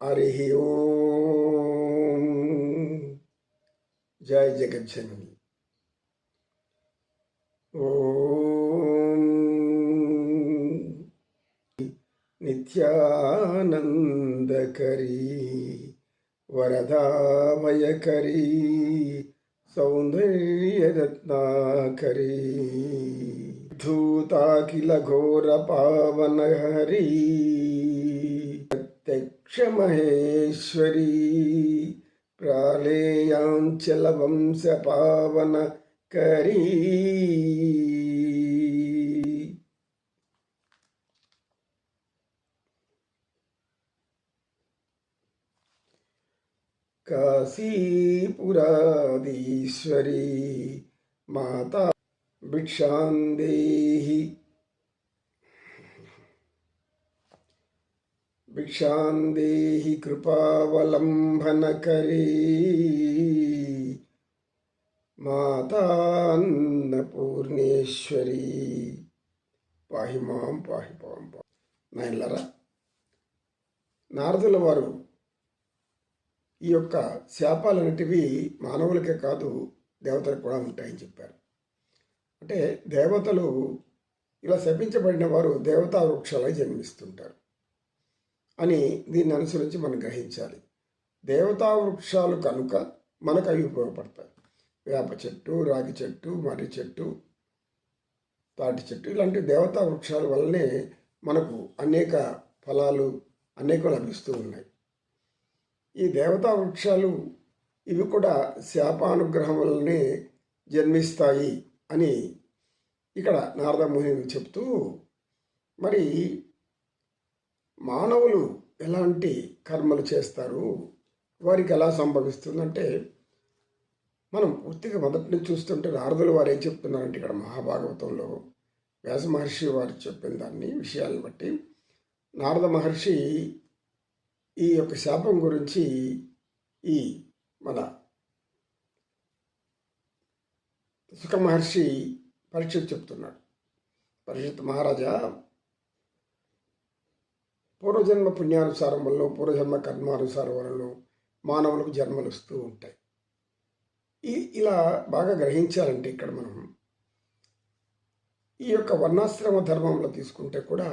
हरि ओ जय जगत जननी सौंदर्य वरदामयकरी सौन्दर्यरत्नाकरी धूता पावन हरी क्षमहेश्वरी प्रालेयाञ्चलवंशपावनकरी काशीपुरादीश्वरी माता भिक्षान्देहि భిక్షాందేహి కృపావలంబనకరీ మాతాన్నపూర్ణేశ్వరీ పాహి మాం పాహి పాం పా నాయనలరా నారదుల వారు ఈ యొక్క శాపాలన్నిటివి మానవులకే కాదు దేవతలకు కూడా ఉంటాయని చెప్పారు. అంటే దేవతలు ఇలా శపించబడిన వారు దేవతా వృక్షాలై జన్మిస్తుంటారు. అని దీన్ని అనుసరించి మనం గ్రహించాలి. దేవతా వృక్షాలు కనుక మనకు అవి ఉపయోగపడతాయి. వేప చెట్టు రాగి చెట్టు మర్రి చెట్టు తాటి చెట్టు ఇలాంటి దేవతా వృక్షాల వల్లనే మనకు అనేక ఫలాలు అనేక లభిస్తూ ఉన్నాయి. ఈ దేవతా వృక్షాలు ఇవి కూడా శాపానుగ్రహం వల్లనే జన్మిస్తాయి అని ఇక్కడ నారదముని చెప్తూ మరి మానవులు ఎలాంటి కర్మలు చేస్తారు? వారికి ఎలా సంభవిస్తుందంటే మనం పూర్తిగా మొదటి నుంచి చూస్తుంటే నారదులు వారు ఏం చెప్తున్నారంటే ఇక్కడ మహాభాగవతంలో వ్యాస మహర్షి వారు చెప్పిన దాన్ని విషయాలను బట్టి. నారద మహర్షి ఈ యొక్క శాపం గురించి ఈ మన సుఖ మహర్షి పరీక్ష చెప్తున్నాడు. పరిషత్ మహారాజా పూర్వజన్మ పుణ్యానుసారం వల్ల పూర్వజన్మ కర్మానుసారం వల్ల మానవులకు జన్మలు వస్తూ ఉంటాయి. ఈ ఇలా బాగా గ్రహించాలంటే ఇక్కడ మనం ఈ యొక్క వర్ణాశ్రమ ధర్మంలో తీసుకుంటే కూడా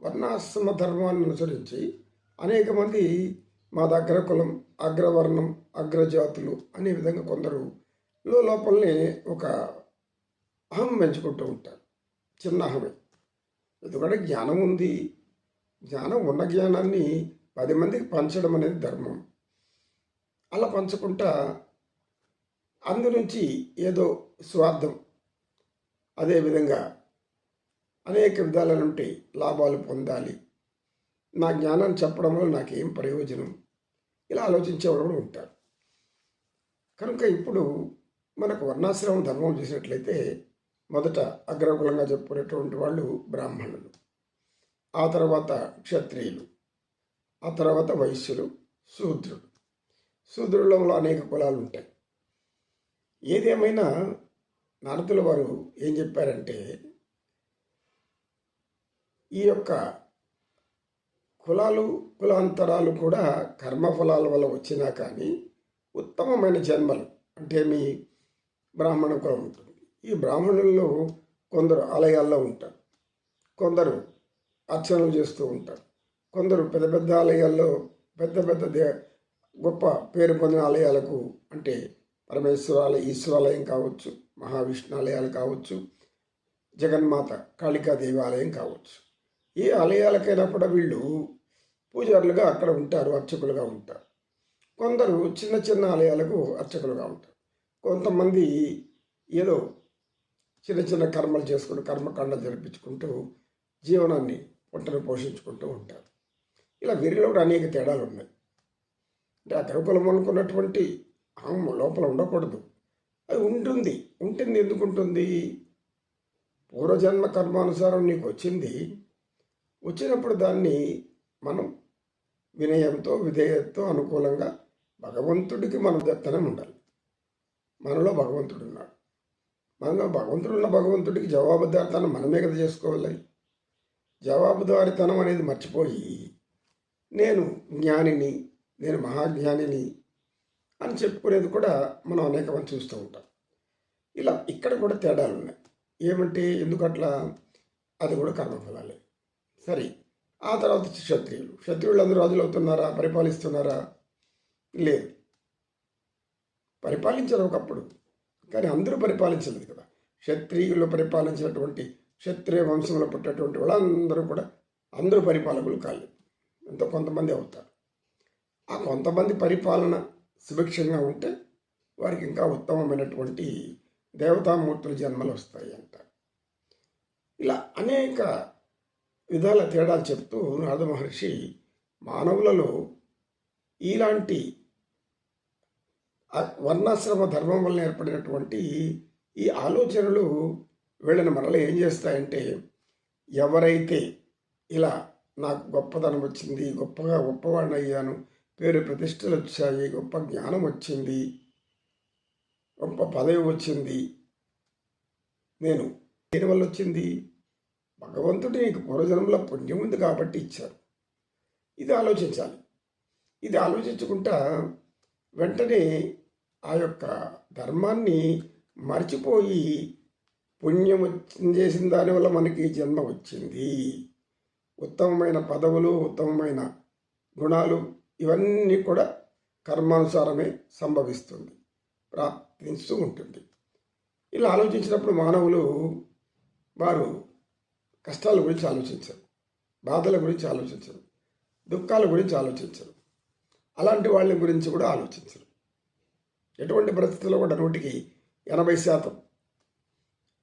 వర్ణాశ్రమ ధర్మాన్ని అనుసరించి అనేక మంది మా దగ్గర కులం అగ్రవర్ణం అగ్రజాతులు అనే విధంగా కొందరు లోపలనే ఒక అహం పెంచుకుంటూ ఉంటారు. చిన్న అహమే. ఎందుకంటే జ్ఞానం ఉంది జ్ఞానం ఉన్న జ్ఞానాన్ని పది మందికి పంచడం అనేది ధర్మం. అలా పంచుకుంటా అందు నుంచి ఏదో స్వార్థం అదేవిధంగా అనేక విధాల నుండి లాభాలు పొందాలి. నా జ్ఞానాన్ని చెప్పడం వల్ల నాకేం ప్రయోజనం? ఇలా ఆలోచించేవాడు కూడా ఉంటారు. కనుక ఇప్పుడు మనకు వర్ణాశ్రమం ధర్మం చూసినట్లయితే మొదట అగ్రకులంగా చెప్పుకునేటువంటి వాళ్ళు బ్రాహ్మణులు. ఆ తర్వాత క్షత్రియులు ఆ తర్వాత వైశ్యులు శూద్రుడు శూద్రులలో అనేక కులాలు ఉంటాయి. ఏదేమైనా నారదుల వారు ఏం చెప్పారంటే ఈ యొక్క కులాలు కులాంతరాలు కూడా కర్మఫలాల వల్ల వచ్చినా కానీ ఉత్తమమైన జన్మలు అంటే మీ బ్రాహ్మణ కులం ఉంటుంది. ఈ బ్రాహ్మణుల్లో కొందరు ఆలయాల్లో ఉంటారు. కొందరు అర్చనలు చేస్తూ ఉంటారు. కొందరు పెద్ద పెద్ద ఆలయాల్లో పెద్ద పెద్ద దే గొప్ప పేరు పొందిన ఆలయాలకు అంటే పరమేశ్వరాలయ ఈశ్వరాలయం కావచ్చు మహావిష్ణు ఆలయాలు కావచ్చు జగన్మాత కాళికా దేవాలయం కావచ్చు. ఏ ఆలయాలకైనా కూడా వీళ్ళు పూజారులుగా అక్కడ ఉంటారు అర్చకులుగా ఉంటారు. కొందరు చిన్న చిన్న ఆలయాలకు అర్చకులుగా ఉంటారు. కొంతమంది ఏదో చిన్న చిన్న కర్మలు చేసుకుంటూ కర్మకాండ జరిపించుకుంటూ జీవనాన్ని పొట్టను పోషించుకుంటూ ఉంటారు. ఇలా వీరిలో కూడా అనేక తేడాలు ఉన్నాయి. అంటే అగ్రకులం అనుకున్నటువంటి అహం లోపల ఉండకూడదు. అది ఉంటుంది. ఉంటుంది ఎందుకు ఉంటుంది? పూర్వజన్మ కర్మానుసారం నీకు వచ్చింది. వచ్చినప్పుడు దాన్ని మనం వినయంతో విధేయతతో అనుకూలంగా భగవంతుడికి మన దత్తనం ఉండాలి. మనలో భగవంతుడు ఉన్నాడు. మనలో భగవంతుడు ఉన్న భగవంతుడికి జవాబుదారితనం మనమే కదా చేసుకోవాలి. జవాబుదారితనం అనేది మర్చిపోయి నేను జ్ఞానిని నేను మహాజ్ఞానిని అని చెప్పుకునేది కూడా మనం అనేక మంది చూస్తూ ఉంటాం. ఇలా ఇక్కడ కూడా తేడాలు ఉన్నాయి. ఏమంటే ఎందుకట్లా? అది కూడా కర్మఫలాలే సరే ఆ తర్వాత క్షత్రియులు క్షత్రియులు అందరూ రాజులు అవుతున్నారా పరిపాలిస్తున్నారా? లేదు. పరిపాలించారు ఒకప్పుడు. కానీ అందరూ పరిపాలించలేదు కదా. క్షత్రియులు పరిపాలించినటువంటి క్షత్రియ వంశంలో పుట్టినటువంటి వాళ్ళందరూ కూడా అందరూ పరిపాలకులు కాలేదు ఎంతో కొంతమంది అవుతారు. ఆ కొంతమంది పరిపాలన సుభిక్షంగా ఉంటే వారికి ఇంకా ఉత్తమమైనటువంటి దేవతామూర్తుల జన్మలు వస్తాయి అంటారు. ఇలా అనేక విధాల తేడాలు చెప్తూ నారద మహర్షి మానవులలో ఇలాంటి వర్ణాశ్రమ ధర్మం వల్ల ఏర్పడినటువంటి ఈ ఆలోచనలు వీళ్ళని మరలా ఏం చేస్తాయంటే ఎవరైతే ఇలా నాకు గొప్పతనం వచ్చింది గొప్పగా గొప్పవాడిని అయ్యాను పేరు ప్రతిష్టలు వచ్చాయి గొప్ప జ్ఞానం వచ్చింది గొప్ప పదవి వచ్చింది నేను దేనివల్ల వచ్చింది? భగవంతుడు నీకు పూర్వజన్మలో పుణ్యం ఉంది కాబట్టి ఇచ్చారు. ఇది ఆలోచించాలి. ఇది ఆలోచించుకుంటా వెంటనే ఆ యొక్క ధర్మాన్ని మర్చిపోయి పుణ్యం చేసిన దానివల్ల మనకి ఈ జన్మ వచ్చింది. ఉత్తమమైన పదవులు ఉత్తమమైన గుణాలు ఇవన్నీ కూడా కర్మానుసారమే సంభవిస్తుంది ప్రాప్తిస్తూ ఉంటుంది. ఇలా ఆలోచించినప్పుడు మానవులు వారు కష్టాల గురించి ఆలోచించరు బాధల గురించి ఆలోచించరు దుఃఖాల గురించి ఆలోచించరు అలాంటి వాళ్ళ గురించి కూడా ఆలోచించరు. ఎటువంటి పరిస్థితుల్లో కూడా నూటికి ఎనభై శాతం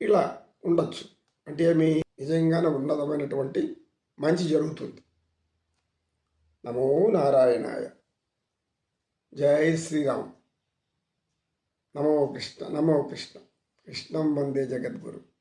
ఇలా ఉండొచ్చు. అంటే మీ నిజంగానే ఉన్నతమైనటువంటి మంచి జరుగుతుంది. నమో నారాయణాయ. జై శ్రీరామ్. నమో కృష్ణ నమో కృష్ణ. కృష్ణం వందే జగద్గురు.